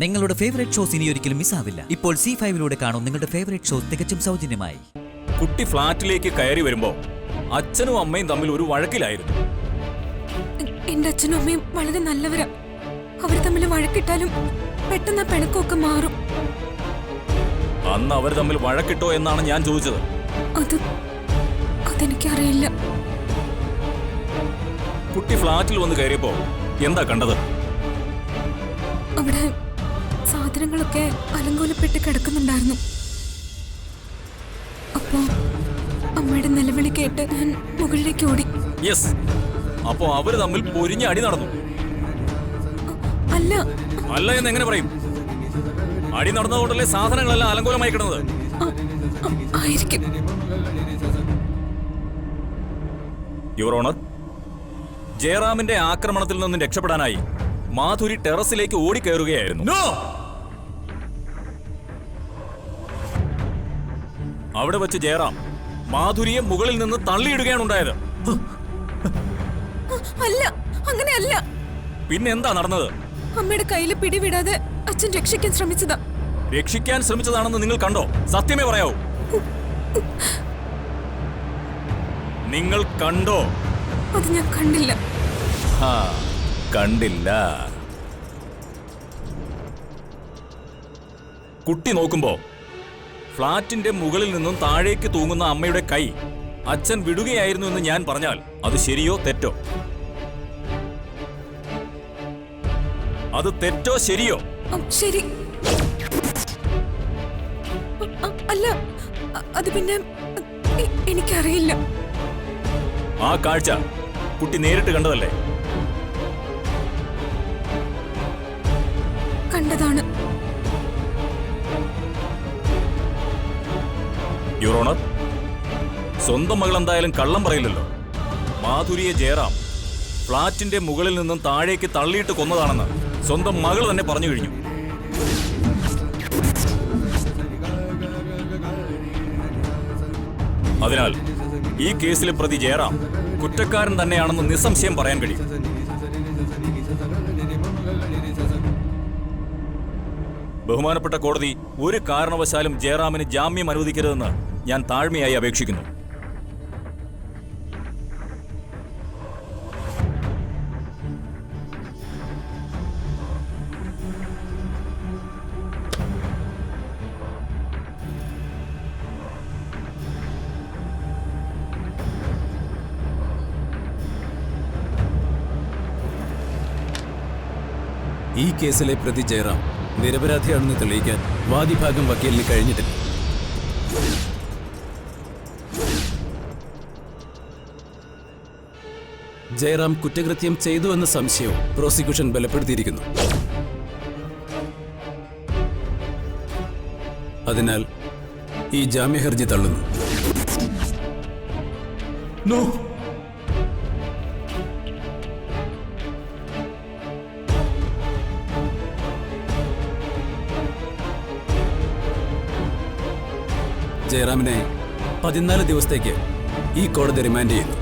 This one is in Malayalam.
നിങ്ങളുടെ ഫേവറേറ്റ് ഷോസ് ഇനി ഒരിക്കലും മിസ്സാവില്ല ഇപ്പോൾ സി ഫൈവിലൂടെ കാണും നിങ്ങളുടെ ഫേവറേറ്റ് ഷോസ് തികച്ചും സൗജന്യമായി. കുട്ടി ഫ്ലാറ്റിലേക്ക് കയറി വരുമ്പോ അച്ഛനും അമ്മയും തമ്മിൽ ഒരു വഴക്കിലായിരുന്നു. എന്റെ അച്ഛനും അമ്മയും വളരെ നല്ലവരാ. അവർ തമ്മിൽ വഴക്കിട്ടാലും പെട്ടെന്ന് ആ പിണക്കമൊക്കെ മാറും. അന്ന് അവർ തമ്മിൽ വഴക്കിട്ടോ എന്നാണ് ഞാൻ ചോദിച്ചത്. അത് അതെനിക്കറിയില്ല. കുട്ടി ഫ്ലാറ്റിൽ വന്ന് കയറിയപ്പോ എന്താ കണ്ടത്? അവിടെ സാധനങ്ങളൊക്കെ അലങ്കോലപ്പെട്ട് കിടക്കുന്നുണ്ടായിരുന്നു. അപ്പോ അമ്മയുടെ നിലവിളി കേട്ട് ഞാൻ മുകളിലേക്ക് ഓടി. യെസ്. അപ്പോ അവർ തമ്മിൽ പൊരിഞ്ഞ അടി നടന്നു. അല്ല. അല്ല എന്ന് എങ്ങനെ പറയും? അടി നടന്നതുകൊണ്ടല്ലേ സാധനങ്ങളെല്ലാം അലങ്കോലമായി കിടന്നത്? ആയിരിക്കും. യുവർ ഓണർ ജയറാമിന്റെ ആക്രമണത്തിൽ നിന്നും രക്ഷപ്പെടാനായി മാധുരി ടെറസിലേക്ക് ഓടിക്കയറുകയായിരുന്നു. അവിടെ വെച്ച് ജയറാം മാധുരിയെ മുകളിൽ നിന്ന് തള്ളിയിടുകയാണ് ഉണ്ടായത്. അല്ല അങ്ങനെയല്ല. പിന്നെ എന്താ നടന്നത്? അമ്മയുടെ കയ്യിൽ പിടിവിടാതെ അച്ഛൻ രക്ഷിക്കാൻ ശ്രമിച്ചതാ. രക്ഷിക്കാൻ ശ്രമിച്ചതാണെന്ന് നിങ്ങൾ കണ്ടോ? സത്യമേ പറയാവൂ. നിങ്ങൾ കണ്ടോ? അത് ഞാൻ കണ്ടില്ല. കണ്ടില്ല. കുട്ടി നോക്കുമ്പോ ഫ്ളാറ്റിന്റെ മുകളിൽ നിന്നും താഴേക്ക് തൂങ്ങുന്ന അമ്മയുടെ കൈ അച്ഛൻ വിടുകയായിരുന്നു എന്ന് ഞാൻ പറഞ്ഞാൽ അത് ശരിയോ തെറ്റോ? അത് തെറ്റോ ശരിയോ? ശരി. അല്ല അത് പിന്നെ എനിക്കറിയില്ല. ആ കാഴ്ച കുട്ടി നേരിട്ട് കണ്ടതല്ലേ? കണ്ടതാണ്. യുറോണർ സ്വന്തം മകൾ എന്തായാലും കള്ളം പറയില്ലല്ലോ. മാധുരിയെ ജയറാം ഫ്ളാറ്റിന്റെ മുകളിൽ നിന്നും താഴേക്ക് തള്ളിയിട്ട് കൊന്നതാണെന്ന് സ്വന്തം മകൾ തന്നെ പറഞ്ഞു കഴിഞ്ഞു. അതിനാൽ ഈ കേസിലെ പ്രതി ജയറാം കുറ്റക്കാരൻ തന്നെയാണെന്ന് നിസ്സംശയം പറയാൻ കഴിയും. ബഹുമാനപ്പെട്ട കോടതി ഒരു കാരണവശാലും ജയറാമിന് ജാമ്യം അനുവദിക്കരുതെന്ന് ഞാൻ താഴ്മയായി അപേക്ഷിക്കുന്നു. ഈ കേസിലെ പ്രതി ജയറാം നിരപരാധിയാണെന്ന് തെളിയിക്കാൻ വാദിഭാഗം വക്കീലിന് കഴിഞ്ഞിട്ടില്ല. ജയറാം കുറ്റകൃത്യം ചെയ്തു എന്ന സംശയവും പ്രോസിക്യൂഷൻ ബലപ്പെടുത്തിയിരിക്കുന്നു. അതിനാൽ ഈ ജാമ്യഹർജി തള്ളുന്നു. ജയറാമിനെ പതിനാല് ദിവസത്തേക്ക് ഈ കോടതി റിമാൻഡ് ചെയ്യുന്നു.